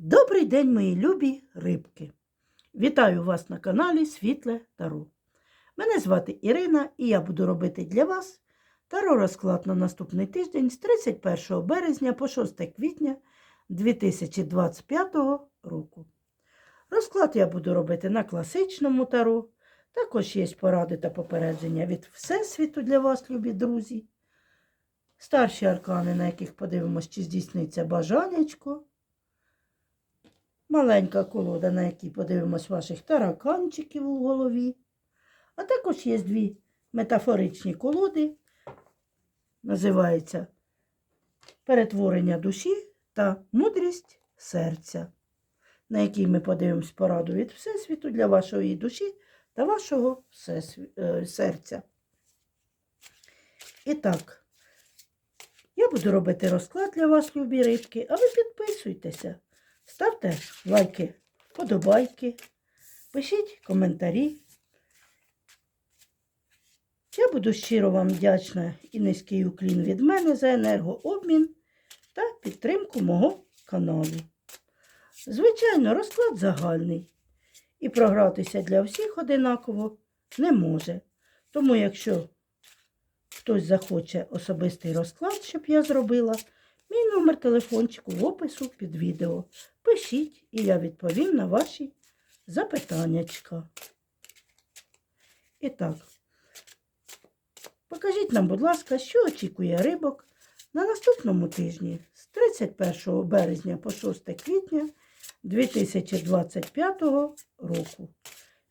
Добрий день, мої любі рибки! Вітаю вас на каналі Світле Таро. Мене звати Ірина і я буду робити для вас таро розклад на наступний тиждень з 31 березня по 6 квітня 2025 року. Розклад я буду робити на класичному таро. Також є поради та попередження від Всесвіту для вас, любі друзі. Старші аркани, на яких подивимось, чи здійсниться бажанечко. Маленька колода, на якій подивимось ваших тараканчиків у голові. А також є дві метафоричні колоди. Називаються Перетворення душі та мудрість серця, на якій ми подивимось пораду від Всесвіту для вашої душі та вашого всесві... е, серця. І так, я буду робити розклад для вас, любі рибки, а ви підписуйтеся. Ставте лайки, вподобайки, пишіть коментарі. Я буду щиро вам вдячна і низький уклін від мене за енергообмін та підтримку мого каналу. Звичайно, розклад загальний. І програтися для всіх одинаково не може. Тому, якщо хтось захоче особистий розклад, щоб я зробила, Мій номер телефончику в опису під відео. Пишіть, і я відповім на ваші запитаннячка. І так, покажіть нам, будь ласка, що очікує рибок на наступному тижні з 31 березня по 6 квітня 2025 року.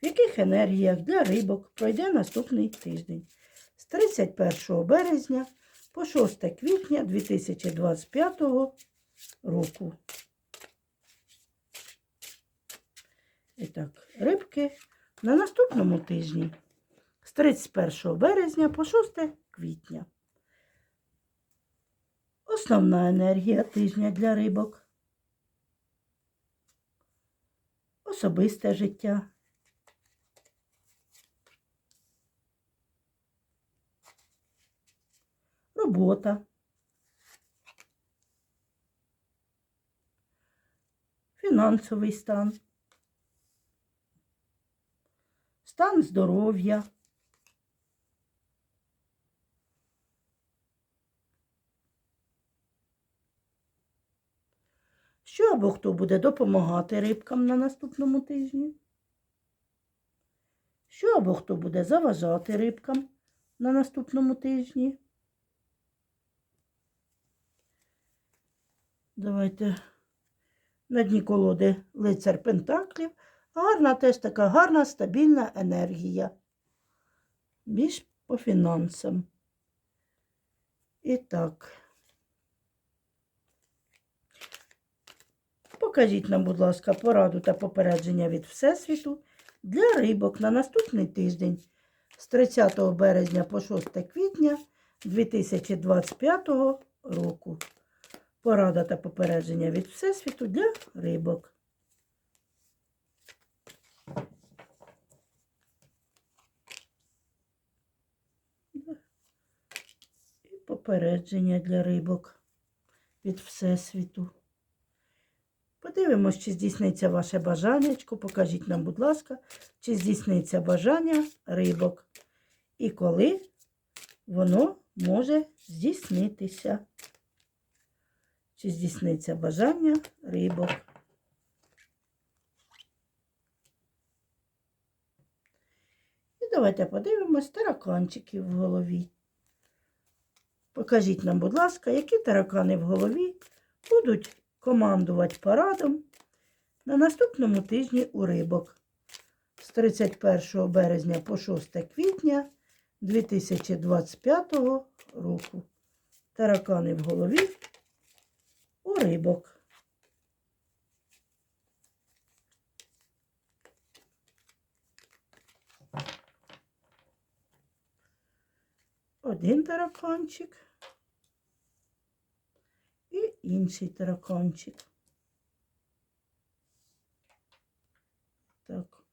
В яких енергіях для рибок пройде наступний тиждень з 31 березня по 6 квітня 2025 року. І так, рибки на наступному тижні з 31 березня по 6 квітня. Основна енергія тижня для рибок. Особисте життя. Робота, фінансовий стан, стан здоров'я, що або хто буде допомагати рибкам на наступному тижні, що або хто буде заважати рибкам на наступному тижні. Давайте на дні колоди лицар Пентаклів. Гарна теж така гарна, стабільна енергія. Більш по фінансам. І так. Покажіть нам, будь ласка, пораду та попередження від Всесвіту для рибок на наступний тиждень з 30 березня по 6 квітня 2025 року. Порада та попередження від Всесвіту для рибок. І попередження для рибок від Всесвіту. Подивимось, чи здійсниться ваше бажаннячко. Покажіть нам, будь ласка, чи здійсниться бажання рибок. І коли воно може здійснитися чи здійсниться бажання рибок. І давайте подивимось тараканчики в голові. Покажіть нам, будь ласка, які таракани в голові будуть командувати парадом на наступному тижні у рибок з 31 березня по 6 квітня 2025 року. Таракани в голові у рибок. Один тараканчик і інший тараканчик. Так.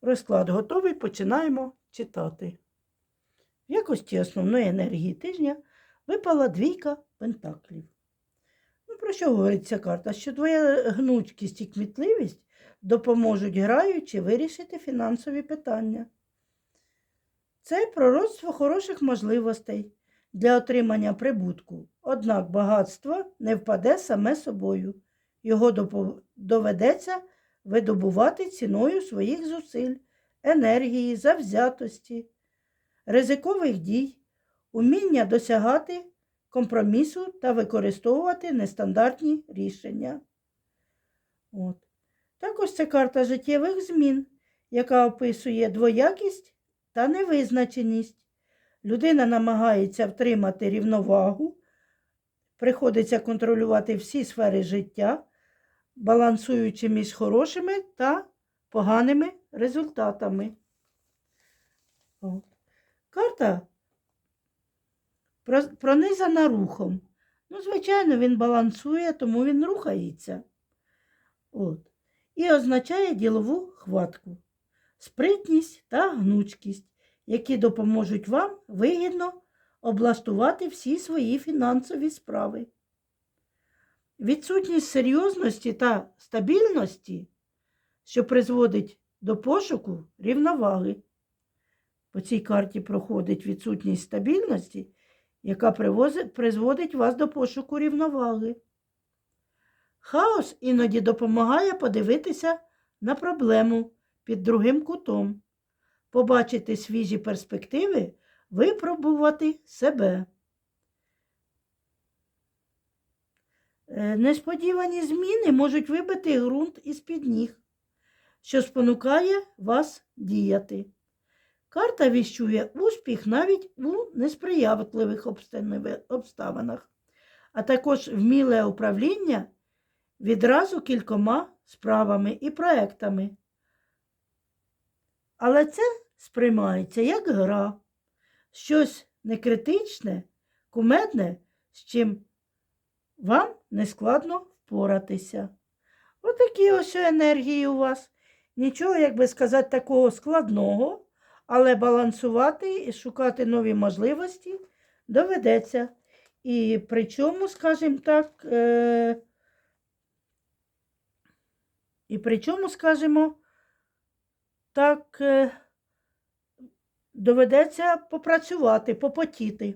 Розклад готовий, починаємо читати. В якості основної енергії тижня випала двійка пентаклів. Про що говорить ця карта? Що твоя гнучкість і кмітливість допоможуть граючи вирішити фінансові питання. Це пророцтво хороших можливостей для отримання прибутку. Однак багатство не впаде саме собою. Його доведеться видобувати ціною своїх зусиль, енергії, завзятості, ризикових дій, уміння досягати компромісу та використовувати нестандартні рішення. От. Також це карта життєвих змін, яка описує двоякість та невизначеність. Людина намагається втримати рівновагу, приходиться контролювати всі сфери життя, балансуючи між хорошими та поганими результатами. От. Карта пронизана рухом. Ну, звичайно, він балансує, тому він рухається. От. І означає ділову хватку, спритність та гнучкість, які допоможуть вам вигідно облаштувати всі свої фінансові справи. Відсутність серйозності та стабільності, що призводить до пошуку рівноваги. По цій карті проходить відсутність стабільності, яка призводить вас до пошуку рівноваги. Хаос іноді допомагає подивитися на проблему під другим кутом, побачити свіжі перспективи, випробувати себе. Е, Несподівані зміни можуть вибити ґрунт із-під ніг, що спонукає вас діяти. Карта віщує успіх навіть у несприятливих обставинах, а також вміле управління відразу кількома справами і проектами. Але це сприймається як гра, щось некритичне, кумедне, з чим вам нескладно впоратися. Отакі ось енергії у вас. Нічого, як би сказати, такого складного, але балансувати і шукати нові можливості доведеться. І причому, скажімо так, е- і причому, скажімо, так, е, доведеться попрацювати, попотіти.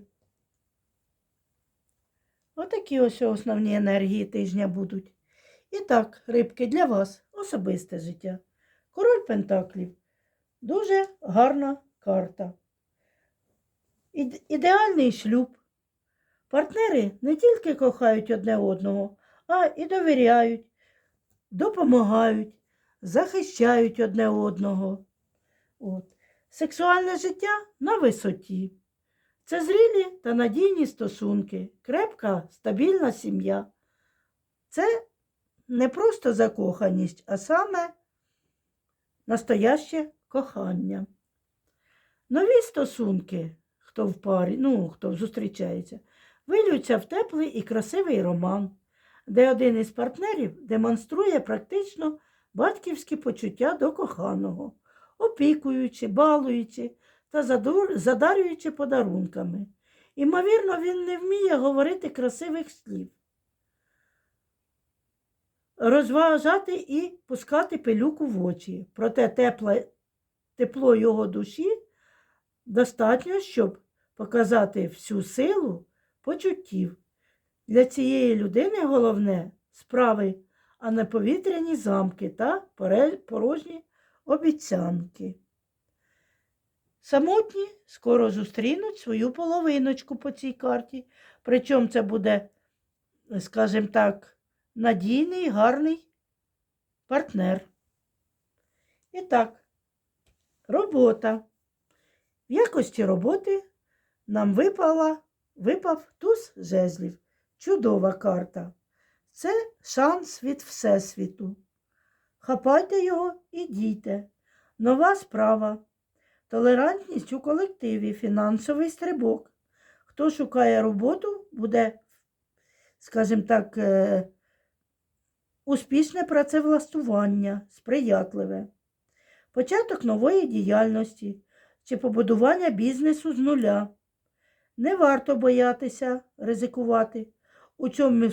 Отакі ось основні енергії тижня будуть. І так, рибки, для вас особисте життя. Король Пентаклів. Дуже гарна карта. Ідеальний шлюб. Партнери не тільки кохають одне одного, а і довіряють, допомагають, захищають одне одного. От. Сексуальне життя на висоті. Це зрілі та надійні стосунки, крепка, стабільна сім'я. Це не просто закоханість, а саме настояще кохання. Нові стосунки, хто в парі, ну, хто зустрічається, вилються в теплий і красивий роман, де один із партнерів демонструє практично батьківські почуття до коханого, опікуючи, балуючи та задарюючи подарунками. Імовірно, він не вміє говорити красивих слів, розважати і пускати пилюку в очі. Проте тепле, тепло його душі достатньо, щоб показати всю силу почуттів. Для цієї людини головне справи, а не повітряні замки та порожні обіцянки. Самотні скоро зустрінуть свою половиночку по цій карті. Причому це буде, скажімо так, надійний, гарний партнер. І так, робота. В якості роботи нам випала, випав туз жезлів. Чудова карта. Це шанс від Всесвіту. Хапайте його і дійте. Нова справа. Толерантність у колективі, фінансовий стрибок. Хто шукає роботу, буде, скажімо так, е, успішне працевлаштування, сприятливе. Початок нової діяльності чи побудування бізнесу з нуля. Не варто боятися ризикувати. У цьому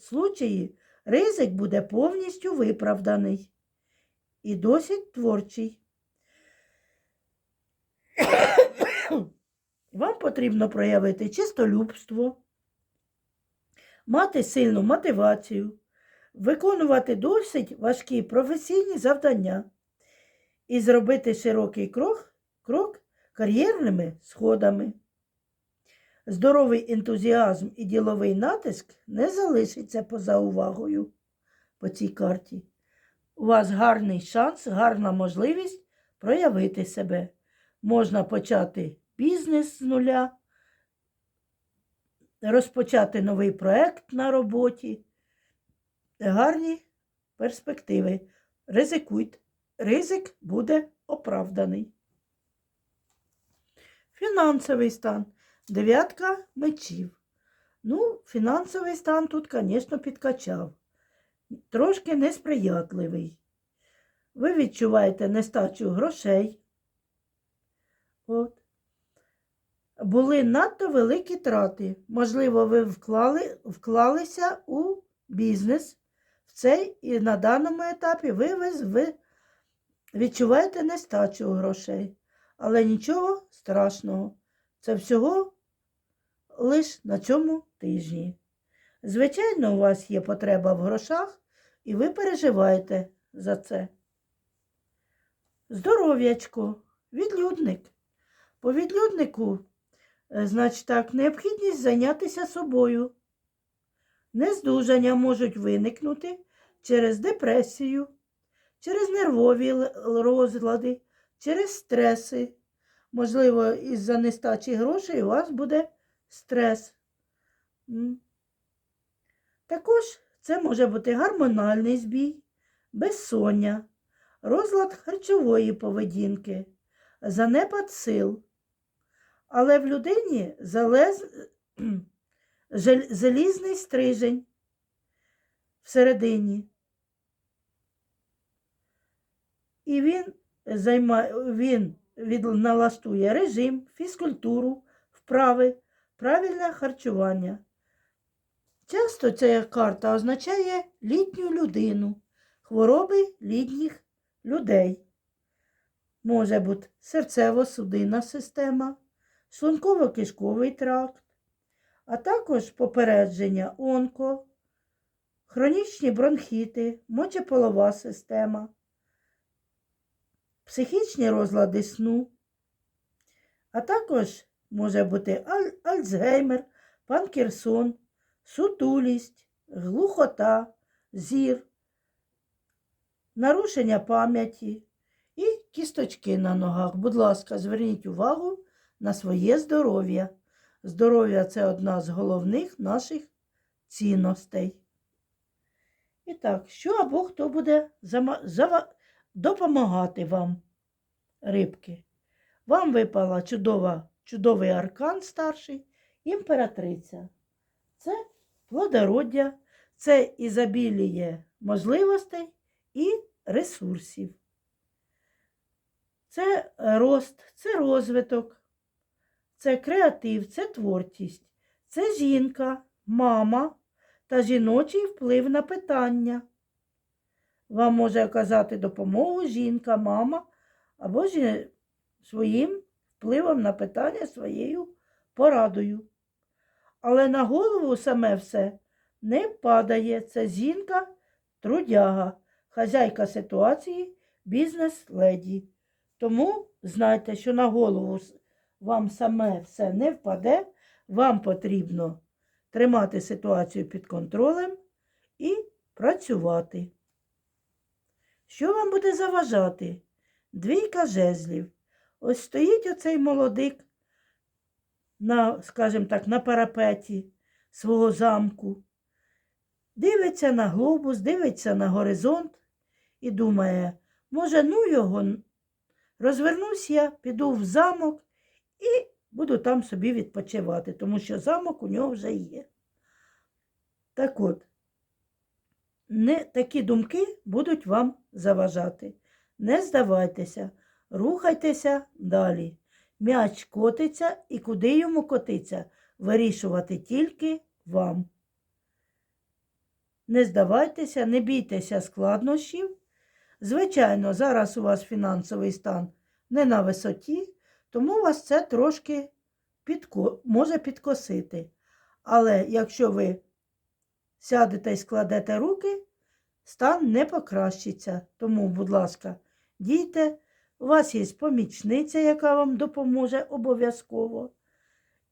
случаї ризик буде повністю виправданий і досить творчий. Вам потрібно проявити чистолюбство, мати сильну мотивацію, виконувати досить важкі професійні завдання і зробити широкий крок, крок кар'єрними сходами. Здоровий ентузіазм і діловий натиск не залишиться поза увагою по цій карті. У вас гарний шанс, гарна можливість проявити себе. Можна почати бізнес з нуля, розпочати новий проект на роботі. Гарні перспективи. Ризикуйте. Ризик буде оправданий. Фінансовий стан. Дев'ятка мечів. Ну, фінансовий стан тут, звісно, підкачав. Трошки несприятливий. Ви відчуваєте нестачу грошей. От. Були надто великі трати. Можливо, ви вклали, вклалися у бізнес в цей і на даному етапі ви, ви, ви відчуваєте нестачу грошей. Але нічого страшного. Це всього лише на цьому тижні. Звичайно, у вас є потреба в грошах, і ви переживаєте за це. Здоров'ячко, відлюдник. По відлюднику, е, значить так, необхідність зайнятися собою. Нездужання можуть виникнути через депресію, через нервові розлади, через стреси. Можливо, із-за нестачі грошей у вас буде стрес. Також це може бути гормональний збій, безсоння, розлад харчової поведінки, занепад сил. Але в людині залез... залізний стрижень всередині. І він, займа... він налаштує режим, фізкультуру, вправи, правильне харчування. Часто ця карта означає літню людину, хвороби літніх людей. Може бути серцево-судинна система, шлунково-кишковий тракт, а також попередження онко, хронічні бронхіти, мочеполова система, психічні розлади сну, а також може бути аль- Альцгеймер, Панкерсон, сутулість, глухота, зір, нарушення пам'яті і кісточки на ногах. Будь ласка, зверніть увагу на своє здоров'я. Здоров'я це одна з головних наших цінностей. І так, що або хто буде зама- допомагати вам, рибки? Вам випала чудова, чудовий аркан старший, імператриця. Це плодороддя, це ізобіліє можливостей і ресурсів. Це рост, це розвиток, це креатив, це творчість, це жінка, мама та жіночий вплив на питання. Вам може оказати допомогу жінка, мама або жі- своїм впливом на питання своєю порадою. Але на голову саме все не падає. Це жінка, трудяга, хазяйка ситуації, бізнес-леді. Тому знайте, що на голову вам саме все не впаде, вам потрібно тримати ситуацію під контролем і працювати. Що вам буде заважати? Двійка жезлів. Ось стоїть оцей молодик на, скажімо так, на парапеті свого замку, дивиться на глобус, дивиться на горизонт і думає, може, ну його, розвернусь я, піду в замок і буду там собі відпочивати, тому що замок у нього вже є. Так от, не такі думки будуть вам заважати. Не здавайтеся, рухайтеся далі. М'яч котиться і куди йому котиться, вирішувати тільки вам. Не здавайтеся, не бійтеся складнощів. Звичайно, зараз у вас фінансовий стан не на висоті, тому вас це трошки підко... може підкосити. Але якщо ви сядете і складете руки, стан не покращиться. Тому, будь ласка, дійте, у вас є помічниця, яка вам допоможе обов'язково.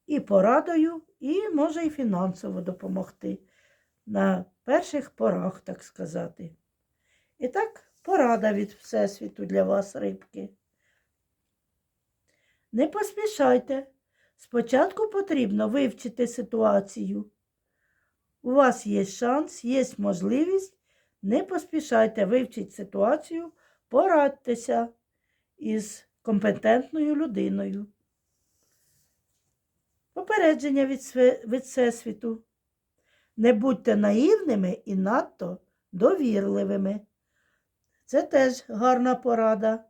І порадою, і може і фінансово допомогти на перших порах, так сказати. І так, порада від Всесвіту для вас, рибки. Не поспішайте. Спочатку потрібно вивчити ситуацію. У вас є шанс, є можливість. Не поспішайте вивчити ситуацію, порадьтеся із компетентною людиною. Попередження від, від Всесвіту. Не будьте наївними і надто довірливими. Це теж гарна порада.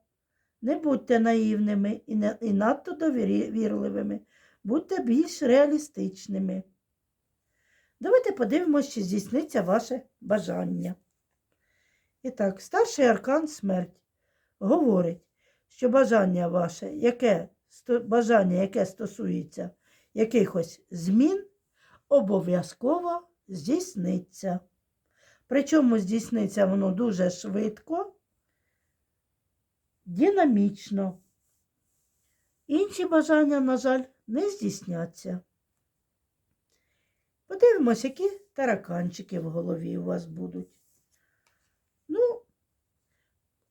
Не будьте наївними і, не, і надто довірливими. Будьте більш реалістичними. Давайте подивимося, чи здійсниться ваше бажання. І так, старший аркан смерть говорить, що бажання ваше, яке, бажання, яке стосується якихось змін, обов'язково здійсниться. Причому здійсниться воно дуже швидко, динамічно. Інші бажання, на жаль, не здійсняться. Подивимось, які тараканчики в голові у вас будуть. Ну,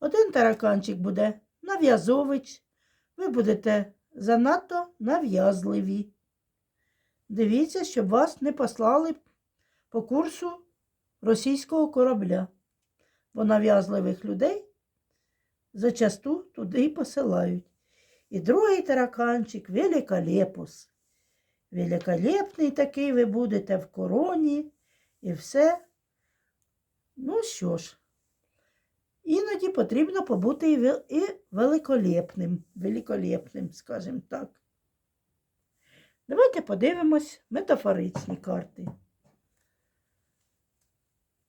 один тараканчик буде нав'язович. Ви будете занадто нав'язливі. Дивіться, щоб вас не послали по курсу російського корабля, бо нав'язливих людей зачасту туди й посилають. І другий тараканчик великолепус. Великолепний такий ви будете в короні і все. Ну що ж, іноді потрібно побути і ве- великолепним, великолепним, скажімо так. Давайте подивимось метафоричні карти.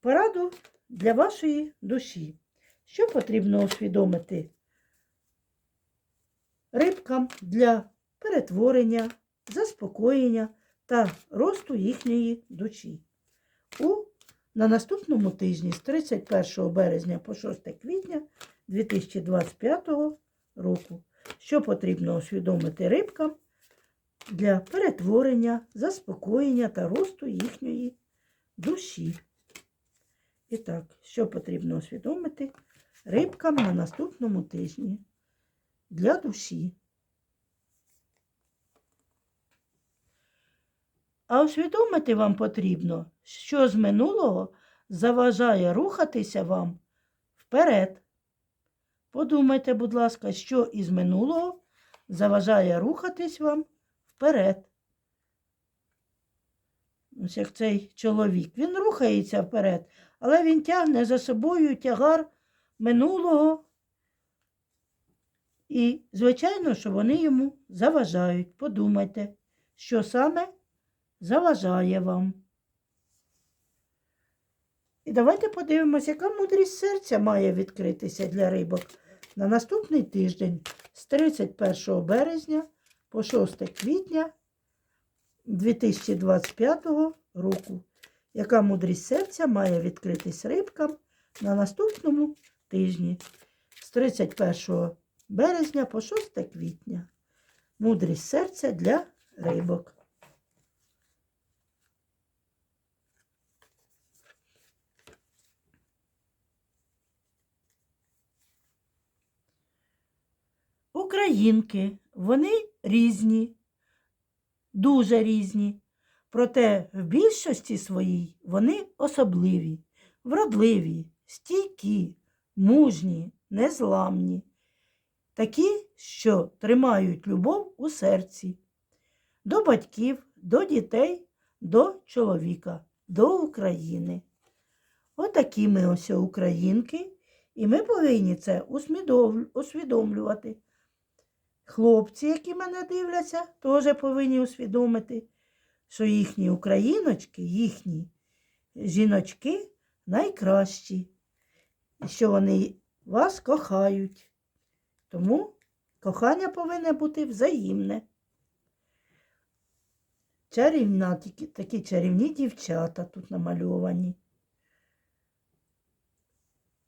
Пораду для вашої душі. Що потрібно усвідомити рибкам для перетворення, заспокоєння та росту їхньої душі? У, на наступному тижні з 31 березня по 6 квітня 2025 року. Що потрібно усвідомити рибкам для перетворення, заспокоєння та росту їхньої душі? І так, що потрібно усвідомити рибкам на наступному тижні для душі. А усвідомити вам потрібно, що з минулого заважає рухатися вам вперед. Подумайте, будь ласка, що із минулого заважає рухатись вам вперед. Ось як цей чоловік. Він рухається вперед, але він тягне за собою тягар минулого. І, звичайно, що вони йому заважають. Подумайте, що саме заважає вам. І давайте подивимося, яка мудрість серця має відкритися для рибок на наступний тиждень з 31 березня по 6 квітня 2025 року. Яка мудрість серця має відкритись рибкам на наступному тижні з 31 березня по 6 квітня. Мудрість серця для рибок. Українки, вони різні, дуже різні. Проте в більшості своїй вони особливі, вродливі, стійкі, мужні, незламні, такі, що тримають любов у серці, до батьків, до дітей, до чоловіка, до України. Отакі ми ось українки, і ми повинні це усвідомлювати. Хлопці, які мене дивляться, теж повинні усвідомити, що їхні україночки, їхні жіночки найкращі, і що вони вас кохають. Тому кохання повинне бути взаємне. Чарівна, такі, чарівні дівчата тут намальовані.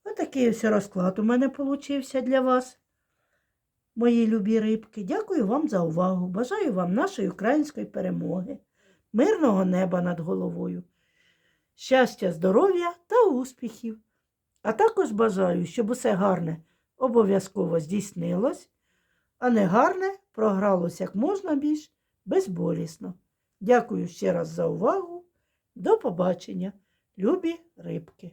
Отакий ось розклад у мене получився для вас, мої любі рибки. Дякую вам за увагу. Бажаю вам нашої української перемоги, мирного неба над головою, щастя, здоров'я та успіхів. А також бажаю, щоб усе гарне обов'язково здійснилось, а не гарне програлось як можна більш безболісно. Дякую ще раз за увагу. До побачення, любі рибки.